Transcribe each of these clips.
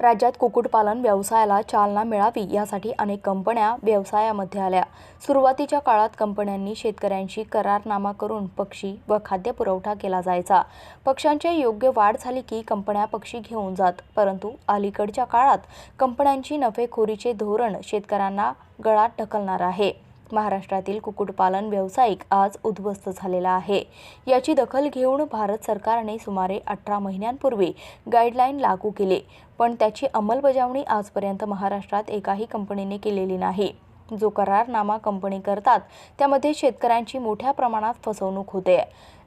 राज्यात कुक्कुटपालन व्यवसायाला चालना मिळावी यासाठी अनेक कंपन्या व्यवसायामध्ये आल्या. सुरुवातीच्या काळात कंपन्यांनी शेतकऱ्यांशी करारनामा करून पक्षी व खाद्यपुरवठा केला जायचा. पक्ष्यांची योग्य वाढ झाली की कंपन्या पक्षी घेऊन जात. परंतु अलीकडच्या काळात कंपन्यांची नफेखोरीचे धोरण शेतकऱ्यांना गळात ढकलणार आहे. महाराष्ट्रातील कुक्कुटपालन व्यावसायिक आज उद्ध्वस्त झालेला आहे. याची दखल घेऊन भारत सरकारने सुमारे अठरा महिन्यांपूर्वी गाईडलाईन लागू केले पण त्याची अंमलबजावणी आजपर्यंत महाराष्ट्रात एकाही कंपनीने केलेली नाही. जो करारनामा कंपनी करतात त्यामध्ये शेतकऱ्यांची मोठ्या प्रमाणात फसवणूक होते.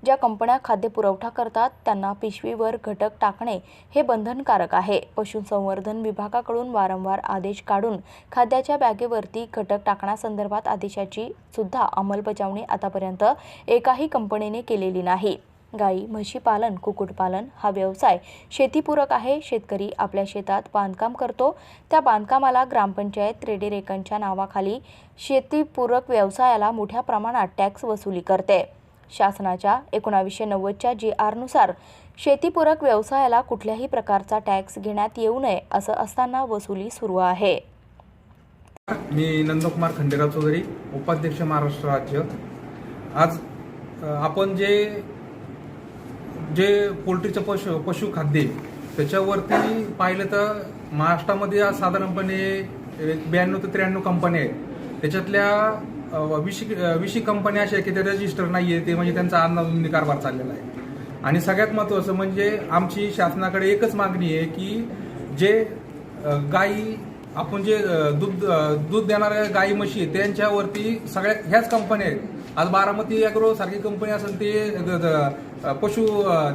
ज्या कंपन्या खाद्यपुरवठा करतात त्यांना पिशवीवर घटक टाकणे हे बंधनकारक आहे. पशुसंवर्धन विभागाकडून वारंवार आदेश काढून खाद्याच्या बॅगेवरती घटक टाकण्यासंदर्भात आदेशाची सुद्धा अंमलबजावणी आतापर्यंत एकाही कंपनीने केलेली नाही. गाई म्हशी पालन कुक्कुटपालन हा व्यवसाय शेतीपूरक आहे. शेतकरी आपल्या शेतात बांधकाम करतो. त्या बांधकामाला ग्रामपंचायत रेडेरेकनच्या नावाखाली शेतीपूरक व्यवसायाला मोठ्या प्रमाणात टॅक्स वसुली करते. शासनाच्या एकोणावीसशे नव्वदच्या जी आरनुसार शेतीपूरक व्यवसायाला कुठल्याही प्रकारचा टॅक्स घेण्यात येऊ नये असं असताना वसुली सुरू आहे. मी नंदकुमार खंडेराव चौधरी उपाध्यक्ष महाराष्ट्र राज्य. आज आपण जे जे पोल्ट्रीचं पशु पशुखाद्य त्याच्यावरती पाहिलं तर महाराष्ट्रामध्ये साधारणपणे एक ब्याण्णव ते त्र्याण्णव कंपन्या आहेत. त्याच्यातल्या विशी विशी कंपन्या अशा आहेत की ते रजिस्टर नाही आहे ते म्हणजे त्यांचा अन्ननोंदणी कारभार चाललेला आहे. आणि सगळ्यात महत्त्वाचं म्हणजे आमची शासनाकडे एकच मागणी आहे की जे गाई आपण जे दूध दूध देणाऱ्या गाई म्हशी त्यांच्यावरती सगळ्या ह्याच कंपन्या आहेत आज बारामती अॅग्रो सारखी कंपनी असेल ते पशु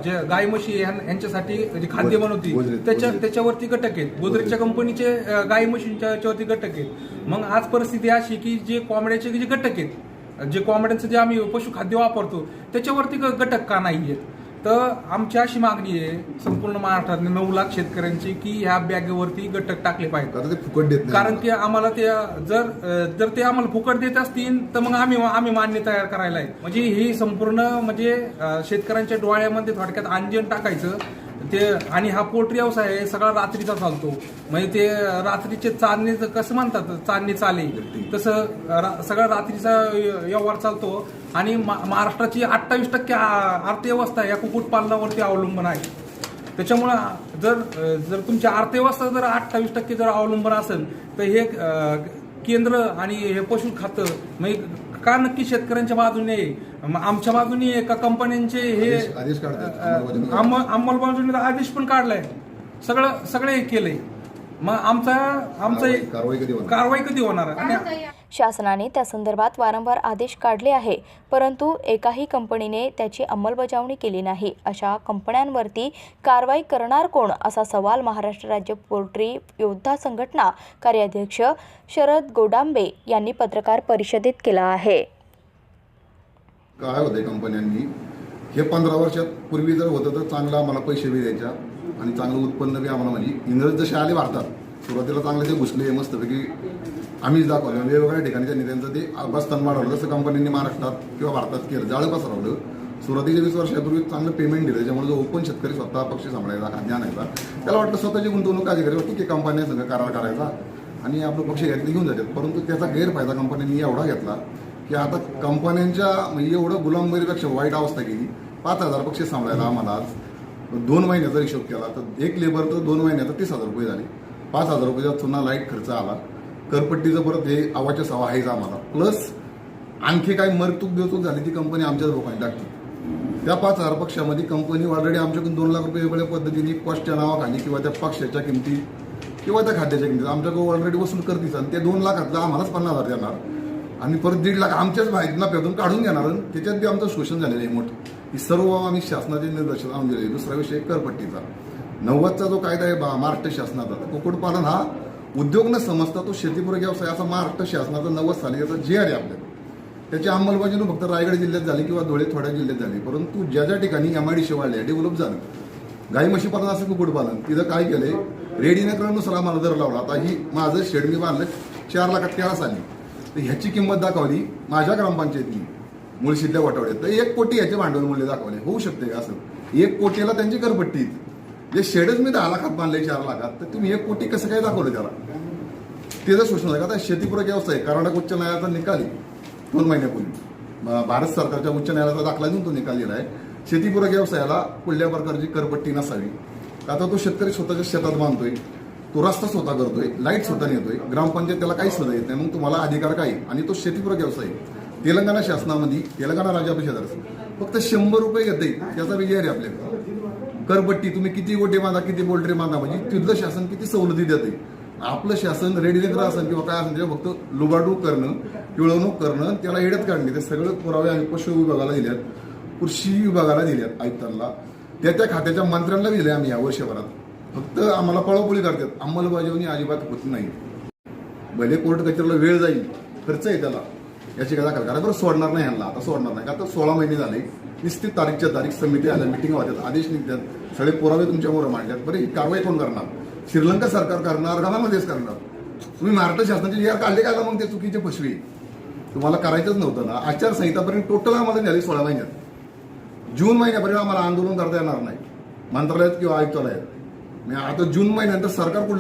जे गाई म्हशी यांच्यासाठी जे खाद्य बनवती त्याच्या. त्याच्यावरती घटक आहेत. गोदरेजच्या कंपनीचे गाई म्हशींच्या याच्यावरती घटक आहेत. मग आज परिस्थिती अशी की जे कोंबड्याचे जे घटक आहेत जे कोंबड्यांचं जे आम्ही पशुखाद्य वापरतो त्याच्यावरती घटक का नाही आहेत तर आमची अशी मागणी आहे संपूर्ण महाराष्ट्रातल्या नऊ लाख शेतकऱ्यांची की ह्या बॅगेवरती घटक टाकले पाहिजेत. आता ते फुकट देत नाही. कारण की आम्हाला ते जर जर ते आम्हाला फुकट देत असतील तर मग आम्ही आम्ही मान्य तयार करायला आहे म्हणजे ही संपूर्ण म्हणजे अ, शेतकऱ्यांच्या डोळ्यामध्ये थोडक्यात अंजन टाकायचं. ते आणि हा पोल्ट्री व्यवसाय आहे सगळा रात्रीचा चालतो. म्हणजे ते रात्रीचे चांदणी कसं म्हणतात चांदणी चाले तसं रा- सगळा रात्रीचा व्यवहार चालतो. आणि महाराष्ट्राची अठ्ठावीस टक्के अर्थव्यवस्था या कुक्कुटपालनावरती अवलंबून आहे. त्याच्यामुळं जर जर तुमची अर्थव्यवस्था जर अठ्ठावीस टक्के जर अवलंबून असेल तर हे केंद्र आणि हे पशु खातं म्हणजे का नक्की शेतकऱ्यांच्या बाजूने आमच्या बाजूने आहे का कंपन्यांचे हे आदेश- आदेश काढतात. अ, अ, अंम- अंमलबजावणीचा आदेश पण काढलाय सगळं सगळे हे केलंय मग आमचा आमचा कारवाई- कारवाई कधी होणार? शासनाने त्या संदर्भात वारंवार आदेश काढले आहे परंतु एकाही कंपनीने त्याची अंमलबजावणी केली नाही. अशा कंपन्यांवरती कारवाई करणार कोण? असा सवाल महाराष्ट्र राज्य पोल्ट्री योद्धा संघटना कार्याध्यक्ष शरद गोडांबे यांनी पत्रकार परिषदेत केला आहे. काय होते कंपन्यांनी? हे पंधरा वर्षात पूर्वी जर होतं तर चांगलं आम्हाला पैसे बी द्यायच्या आणि चांगलं उत्पन्न बी आम्हाला म्हणजे इंग्रज जसे आले भारतात सुरुवातीला चांगले ते घुसले मस्तपैकी आम्हीच दाखवलं. म्हणजे वेगवेगळ्या ठिकाणी त्यांनी त्यांचं ते अभ्यासस्थान वाढवलं जसं कंपनीने महाराष्ट्रात किंवा भारतात केलं जाळं पसरवलं. सुरुवातीच्या वीस वर्षापूर्वी चांगलं पेमेंट दिलं त्याच्यामुळे जो ओपन शेतकरी स्वतः पक्ष सांभाळायचा खाद्य आणायचा त्याला वाटतं स्वतःची गुंतवणूक अधिकारी वाटतं की कंपन्या सगळं करार करायचा आणि आपलं पक्ष घेतले घेऊन जातात. परंतु त्याचा गैरफायदा कंपन्यांनी एवढा घेतला की आता कंपन्यांच्या म्हणजे एवढं गुलामगिरीपेक्षा वाईट अवस्था केली. पाच हजार पक्षी सांभाळायला आम्हाला आज दोन महिन्याचा हिशोब केला. तर एक लेबर तर दोन महिन्याचा तीस हजार रुपये झाले. पाच हजार रुपयाचा चुना लाइट खर्च आला. करपट्टीचं परत हे आवाच्या सवा आहेच आम्हाला. प्लस आणखी काही मरतूक बेतूक झाली ती कंपनी आमच्याच लोकांनी टाकली. त्या पाच हजार पक्षामध्ये कंपनी ऑलरेडी आमच्याकडून दोन लाख रुपये वेगळ्या पद्धतीने कॉस्टच्या नावाखाली किंवा त्या पक्षाच्या किमती किंवा त्या खाद्याच्या किमती आमच्याकडे ऑलरेडी वसूल करतीच आणि ते दोन लाखातलं आम्हालाच पन्नास हजार देणार. आणि परत दीड लाख आमच्याच माहिती नफ्यातून काढून घेणार आणि त्याच्यात बी आमचं शोषण झालेलं आहे मोठं. ही सर्व आम्ही शासनाचे निर्देशन आणून दिले दुसरा विषय करपट्टीचा. नव्वदचा जो कायदा आहे बा- महाराष्ट्र शासनाचा तर कुक्कुटपालन हा उद्योग न समजता तो शेतीपूरक व्यवसाय असा महाराष्ट्र शासनाचा नव्वद साली याचा जे आहे आपल्याला त्याची अंमलबजावणी फक्त रायगड जिल्ह्यात झाली किंवा धुळे थोड्या जिल्ह्यात झाली. परंतु ज्या ज्या ठिकाणी एम आय डी वाढल्या डेव्हलप झालं. गाई म्हशी पालन असं कुक्कुटपालन. तिथं काय केलंय? रेडीनेकरांनुसार आम्हाला दर लावला. आता ही माझं शेड मी बांधलं चार लाखात तेरा आली तर ह्याची किंमत दाखवली माझ्या ग्रामपंचायतीने मुळशीतल्या वाटवड्यात तर एक कोटी ह्याचे भांडवल मूल्य दाखवले. होऊ शकते का असं? एक कोटीला त्यांची करपट्टी. जे शेडच मी दहा लाखात बांधले चार लाखात तर तुम्ही एक कोटी कसं काय दाखवलं त्याला? ते जर शोषण आहे का आता शेतीपूरक व्यवसाय कर्नाटक उच्च न्यायालयाचा निकाल आहे. दोन महिन्यापूर्वी. भारत सरकारच्या उच्च न्यायालयाचा दाखला देऊन तो निकाल दिला आहे शेतीपूरक व्यवसायाला कुठल्या प्रकारची करपट्टी नसावी. आता तो शेतकरी स्वतःच्या शेतात बांधतोय तो रस्ता स्वतः करतोय लाइट स्वतः नेतोय ग्रामपंचायत त्याला काही सुद्धा येत नाही. मग तुम्हाला अधिकार काय? आणि तो शेतीपूरक व्यवसाय आहे. तेलंगणा शासनामध्ये तेलंगणा राज्यापेक्षा फक्त शंभर रुपये घेते त्याचा विजय आहे आपल्याकडे. करपट्टी तुम्ही किती गोटे बांधा किती पोल्ट्री बांधा म्हणजे तिथलं शासन किती सवलती देते आपलं शासन रेडी लेकर असेल किंवा काय असेल त्याच्या फक्त लुबाडू करणं पिळवणूक करणं त्याला हेडत काढणे. ते सगळे पुरावे आम्ही पशु विभागाला दिल्यात कृषी विभागाला दिल्यात आयुक्तांना त्या त्या खात्याच्या मंत्र्यांना दिले आम्ही या वर्षभरात. फक्त आम्हाला पळापोळी करतात. अंमलबजावणी अजिबात होत नाही. भले कोर्ट कचेरीला वेळ जाईल खर्च आहे त्याला. याची काय दाखल करा बरं सोडणार नाही यांना आता सोडणार नाही. आता सोळा महिने झाले. निश्चित तारीखच्या तारीख समिती आल्या मिटिंग होत्यात आदेश निघतात. सगळे पुरावे तुमच्यावर मांडतात बरं ही कारवाई कोण करणार? श्रीलंका सरकार करणार का करणार? तुम्ही महाराष्ट्र शासनाचे यार काढले का मग ते चुकीचे फसवी? तुम्हाला करायचंच नव्हतं ना. आचारसंहितापर्यंत टोटल आम्हाला झाली सोळा महिन्यात. जून महिन्यापर्यंत आम्हाला आंदोलन करता येणार नाही. मंत्रालयात किंवा आयुक्तालयात. आता जून महिन्यानंतर सरकार कुठलं